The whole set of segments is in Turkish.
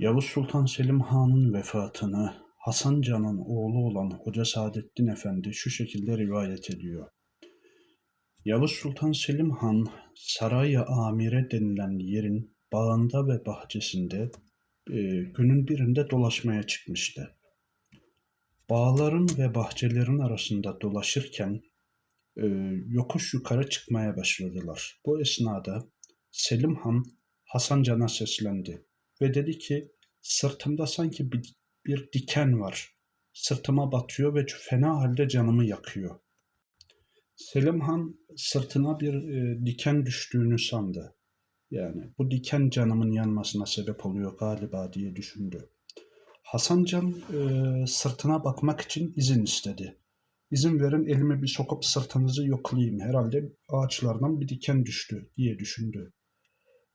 Yavuz Sultan Selim Han'ın vefatını Hasan Can'ın oğlu olan Hoca Saadettin Efendi şu şekilde rivayet ediyor. Yavuz Sultan Selim Han, Saray-ı Amire denilen yerin bağında ve bahçesinde e, günün birinde dolaşmaya çıkmıştı. Bağların ve bahçelerin arasında dolaşırken e, yokuş yukarı çıkmaya başladılar. Bu esnada Selim Han Hasan Can'a seslendi ve dedi ki sırtımda sanki bir, bir diken var. Sırtıma batıyor ve fena halde canımı yakıyor. Selim Han sırtına bir e, diken düştüğünü sandı. Yani bu diken canımın yanmasına sebep oluyor galiba diye düşündü. Hasan Can e, sırtına bakmak için izin istedi. İzin verin elimi bir sokup sırtınızı yoklayayım. Herhalde ağaçlardan bir diken düştü diye düşündü.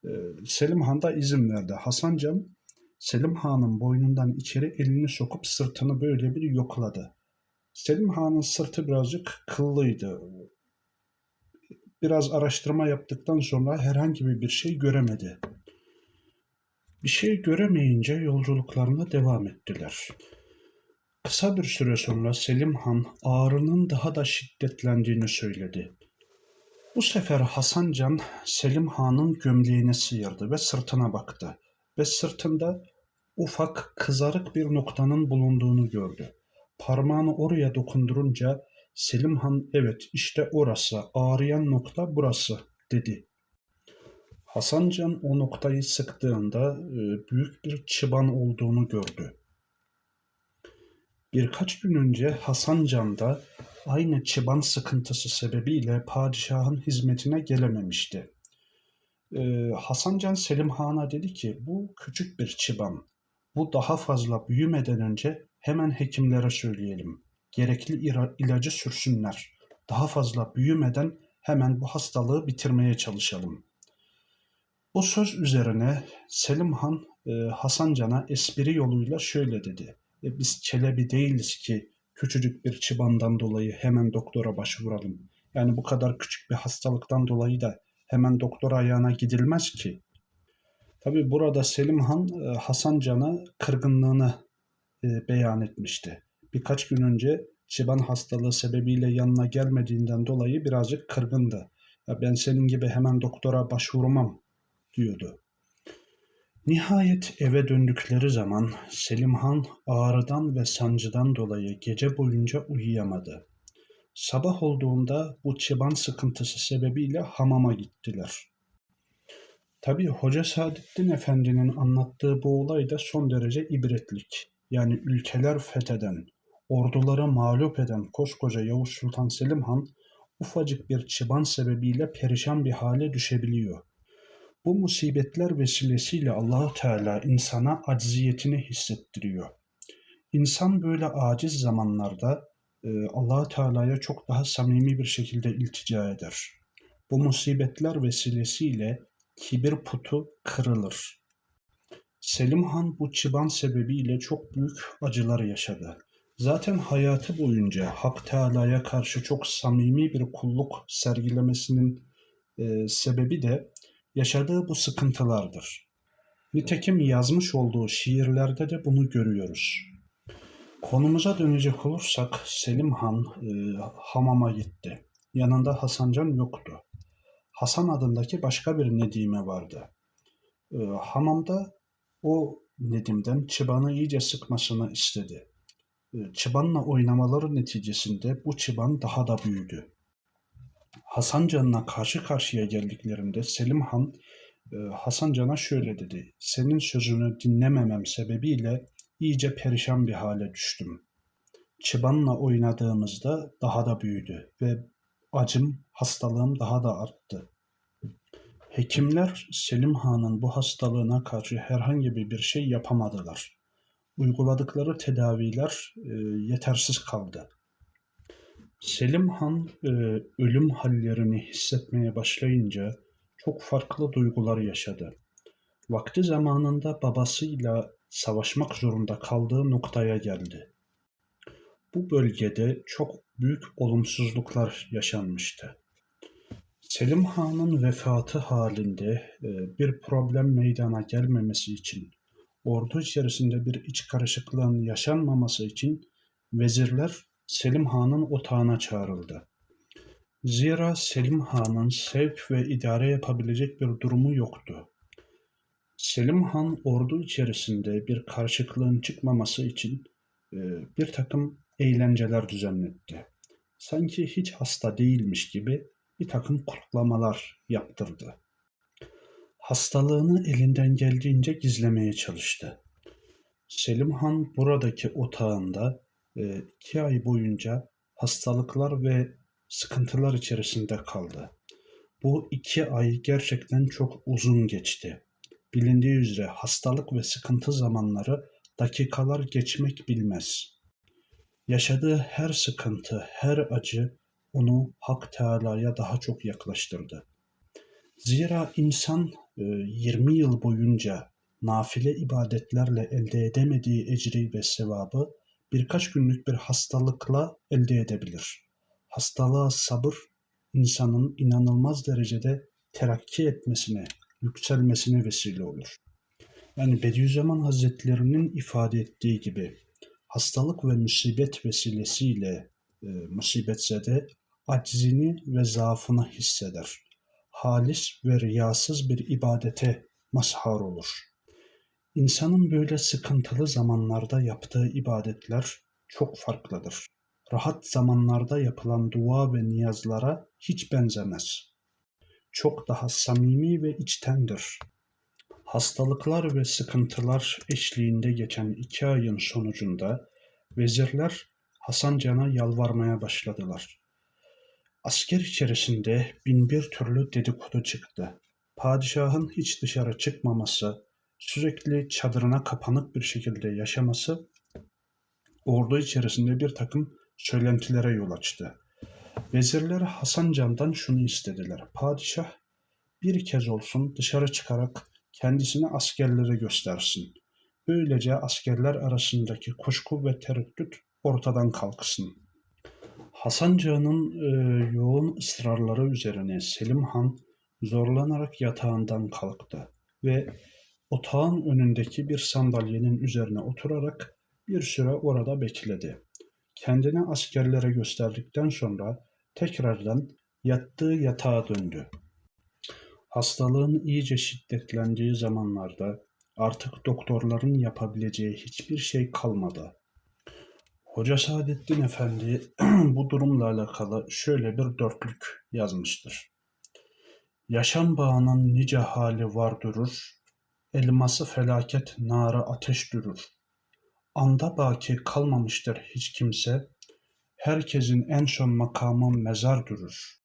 E, Selim Han da izin verdi. Hasan Can Selim Han'ın boynundan içeri elini sokup sırtını böyle bir yokladı. Selim Han'ın sırtı birazcık kıllıydı. Biraz araştırma yaptıktan sonra herhangi bir şey göremedi. Bir şey göremeyince yolculuklarına devam ettiler. Kısa bir süre sonra Selim Han ağrının daha da şiddetlendiğini söyledi. Bu sefer Hasan Can Selim Han'ın gömleğini sıyırdı ve sırtına baktı ve sırtında ufak kızarık bir noktanın bulunduğunu gördü. Parmağını oraya dokundurunca Selim Han evet işte orası ağrıyan nokta burası dedi. Hasan Can o noktayı sıktığında e, büyük bir çıban olduğunu gördü. Birkaç gün önce Hasan Can da aynı çıban sıkıntısı sebebiyle padişahın hizmetine gelememişti. Ee, Hasan Can Selim Han'a dedi ki bu küçük bir çıban. Bu daha fazla büyümeden önce hemen hekimlere söyleyelim. Gerekli ilacı sürsünler. Daha fazla büyümeden hemen bu hastalığı bitirmeye çalışalım. Bu söz üzerine Selim Han e, Hasan Can'a espri yoluyla şöyle dedi. E, biz Çelebi değiliz ki küçücük bir çıbandan dolayı hemen doktora başvuralım. Yani bu kadar küçük bir hastalıktan dolayı da hemen doktor ayağına gidilmez ki. Tabi burada Selim Han e, Hasan Can'a kırgınlığını e, beyan etmişti. Birkaç gün önce çıban hastalığı sebebiyle yanına gelmediğinden dolayı birazcık kırgındı. Ya ben senin gibi hemen doktora başvurmam diyordu. Nihayet eve döndükleri zaman Selim Han ağrıdan ve sancıdan dolayı gece boyunca uyuyamadı. Sabah olduğunda bu çıban sıkıntısı sebebiyle hamama gittiler. Tabi Hoca Saadettin Efendi'nin anlattığı bu olay da son derece ibretlik. Yani ülkeler fetheden, orduları mağlup eden koskoca Yavuz Sultan Selim Han ufacık bir çıban sebebiyle perişan bir hale düşebiliyor. Bu musibetler vesilesiyle Allahu Teala insana acziyetini hissettiriyor. İnsan böyle aciz zamanlarda e, Allahu Teala'ya çok daha samimi bir şekilde iltica eder. Bu musibetler vesilesiyle kibir putu kırılır. Selim Han bu çıban sebebiyle çok büyük acılar yaşadı. Zaten hayatı boyunca Hak Teala'ya karşı çok samimi bir kulluk sergilemesinin e, sebebi de yaşadığı bu sıkıntılardır. Nitekim yazmış olduğu şiirlerde de bunu görüyoruz. Konumuza dönecek olursak Selim Han e, hamama gitti. Yanında Hasan Can yoktu. Hasan adındaki başka bir Nedime vardı. E, hamamda o Nedim'den çıbanı iyice sıkmasını istedi. E, çıbanla oynamaları neticesinde bu çıban daha da büyüdü. Hasan Can'la karşı karşıya geldiklerinde Selim Han e, Hasan Can'a şöyle dedi. Senin sözünü dinlememem sebebiyle iyice perişan bir hale düştüm. Çıbanla oynadığımızda daha da büyüdü ve acım, hastalığım daha da arttı. Hekimler Selim Han'ın bu hastalığına karşı herhangi bir şey yapamadılar. Uyguladıkları tedaviler e, yetersiz kaldı. Selim Han e, ölüm hallerini hissetmeye başlayınca çok farklı duygular yaşadı. Vakti zamanında babasıyla savaşmak zorunda kaldığı noktaya geldi. Bu bölgede çok büyük olumsuzluklar yaşanmıştı. Selim Han'ın vefatı halinde e, bir problem meydana gelmemesi için ordu içerisinde bir iç karışıklığın yaşanmaması için vezirler Selim Han'ın otağına çağrıldı. Zira Selim Han'ın sevk ve idare yapabilecek bir durumu yoktu. Selim Han ordu içerisinde bir karışıklığın çıkmaması için e, bir takım eğlenceler düzenletti. Sanki hiç hasta değilmiş gibi bir takım kutlamalar yaptırdı. Hastalığını elinden geldiğince gizlemeye çalıştı. Selim Han buradaki otağında iki ay boyunca hastalıklar ve sıkıntılar içerisinde kaldı. Bu iki ay gerçekten çok uzun geçti. Bilindiği üzere hastalık ve sıkıntı zamanları dakikalar geçmek bilmez. Yaşadığı her sıkıntı, her acı onu Hak Teala'ya daha çok yaklaştırdı. Zira insan 20 yıl boyunca nafile ibadetlerle elde edemediği ecri ve sevabı birkaç günlük bir hastalıkla elde edebilir. Hastalığa sabır insanın inanılmaz derecede terakki etmesine, yükselmesine vesile olur. Yani Bediüzzaman Hazretlerinin ifade ettiği gibi hastalık ve musibet vesilesiyle e, musibetzede aczini ve zaafını hisseder. Halis ve riyasız bir ibadete mazhar olur. İnsanın böyle sıkıntılı zamanlarda yaptığı ibadetler çok farklıdır. Rahat zamanlarda yapılan dua ve niyazlara hiç benzemez. Çok daha samimi ve içtendir. Hastalıklar ve sıkıntılar eşliğinde geçen iki ayın sonucunda vezirler Hasan Can'a yalvarmaya başladılar. Asker içerisinde bin bir türlü dedikodu çıktı. Padişahın hiç dışarı çıkmaması, sürekli çadırına kapanık bir şekilde yaşaması ordu içerisinde bir takım söylentilere yol açtı. Vezirler Hasan Can'dan şunu istediler. Padişah bir kez olsun dışarı çıkarak kendisini askerlere göstersin. Böylece askerler arasındaki kuşku ve tereddüt ortadan kalksın. Hasan Can'ın e, yoğun ısrarları üzerine Selim Han zorlanarak yatağından kalktı ve otağın önündeki bir sandalyenin üzerine oturarak bir süre orada bekledi. Kendini askerlere gösterdikten sonra tekrardan yattığı yatağa döndü. Hastalığın iyice şiddetlendiği zamanlarda artık doktorların yapabileceği hiçbir şey kalmadı. Hoca Saadettin Efendi bu durumla alakalı şöyle bir dörtlük yazmıştır. Yaşam bağının nice hali var durur, elması felaket nara ateş durur. Anda baki kalmamıştır hiç kimse, herkesin en son makamı mezar durur.